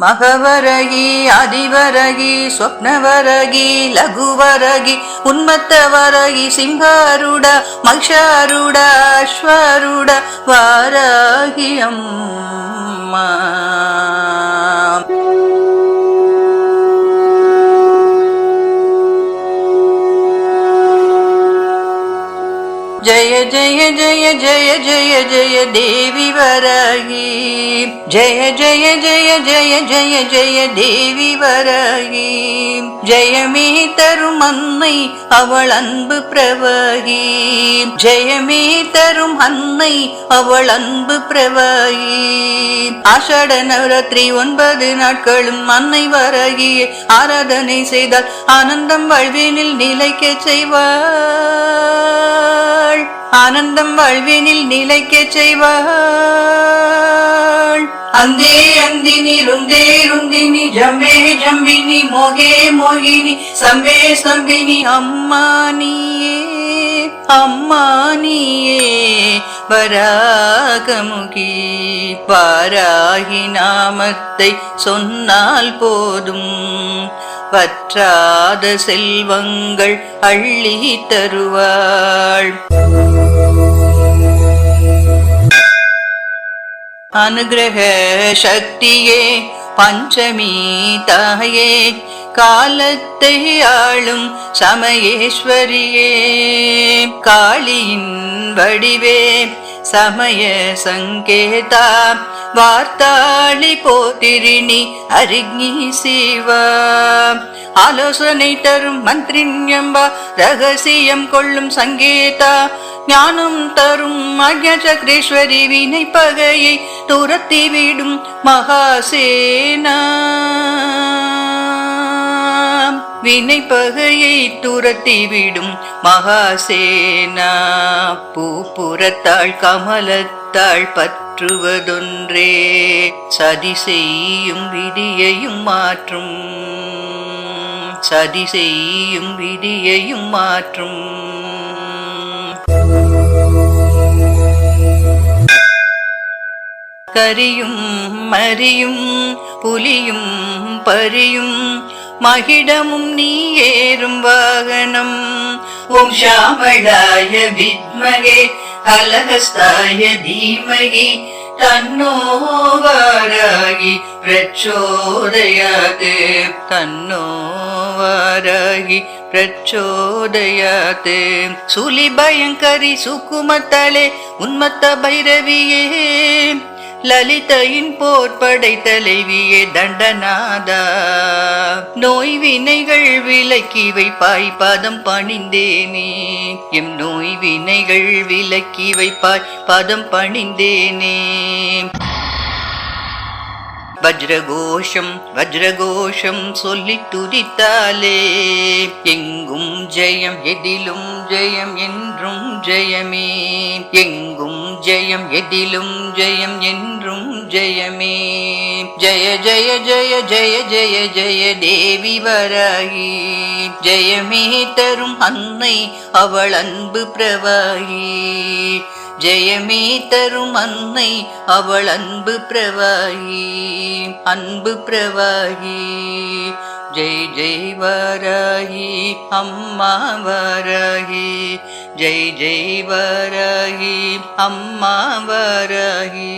ಮಗವರಗಿ ಆದಿವರಗಿ ಸ್ವಪ್ನವರಗಿ ಲಘುವರಗಿ ಉನ್ಮತ್ತವರಗಿ ಸಿಂಹಾರೂಢ ಮಹಿಷಾರೂಢ ಅಶ್ವಾರೂಢ ವಾರಾಹಿ ஜய ஜய ஜய ஜய ஜய ஜய தேவி வரகி ஜய ஜய ஜய ஜய ஜய ஜய தேவி வரகி ஜயமே தரும் அன்னை அவள் அன்பு பிரவகி ஜயமே தரும் அன்னை அவள் அன்பு பிரவகி ஆஷாட நவராத்திரி ஒன்பது நாட்களும் அன்னை வரகியே ஆராதனை செய்தால் ஆனந்தம் வாழ்வினில் நிலைக்க செய்வார் ஆனந்தம் வாழ்வினில் நிலைக்க செய்வாள். அந்தே அந்தினி ருந்தே ருந்தினி ஜம்பே ஜம்பினி மோகே மோகினி சம்பே சம்பினி அம்மா நீயே அம்மா நீயே வராகமுகி வாராகி நாமத்தை சொன்னால் போதும். பற்றாத செல்வங்கள் அள்ளி தருவாள். அனுகிரக சக்தியே பஞ்சமி தாயே காலத்தை ஆளும் சமயேஸ்வரியே காளியின் வடிவே சமய சங்கேதா வார்த்தாளி போதிரிணி அரிக்னி சிவா. ஆலோசனை தரும் மந்திரின்யம்பா ரகசியம் கொள்ளும் சங்கேதா. ஞானம் தரும் அக்ஞ வினை பகையை துரத்தி விடும் மகாசேனா. வினை பகையை துரத்தி விடும் மகாசேனா. பூப்புறத்தாள் கமலத்தாள் பற்றுவதொன்றே. சதி செய்யும் விதியையும் மாற்றும். சதி செய்யும் விதியையும் மாற்றும். கரியும் மரியும் புலியும் பரியும் மகிடமும் நீ ஏறும் வாகனம். ஓம் ஷாமளாய வித்மகே கலகஸ்தாய தீமகி தன்னோ வாராகி பிரச்சோதயாது தன்னோ வாராகி பிரச்சோதயாது சுலி பயங்கரி சுக்குமத்தலே உன்மத்த பைரவியே. லலிதையின் போர்படை தலைவியே தண்டநாதா. நோய் வினைகள் விலக்கி வைப்பாய் பதம் பணிந்தேனே. எம் நோய் வினைகள் விலக்கி வைப்பாய் பதம் பணிந்தேனே. வஜ்ரகோஷம் வஜ்ரகோஷம் சொல்லி துதித்தாலே. எங்கும் ஜெயம் எதிலும் ஜெயம் என்றும் ஜெயமே. எங்கும் ஜெயம் எதிலும் ஜெயம் என்றும் ஜெயமே. ஜய ஜய ஜய ஜய ஜய ஜய தேவி வராகி. ஜெயமே தரும் அன்னை அவள் அன்பு பிரவாகி. ஜெயமே தரும் அன்னை அவள் அன்பு பிரவாகி. அன்பு பிரவாகி. ஜெய் ஜெய் வாராகி அம்மா வாராகி. ஜெய் ஜெய் வரகி அம்மா வரகி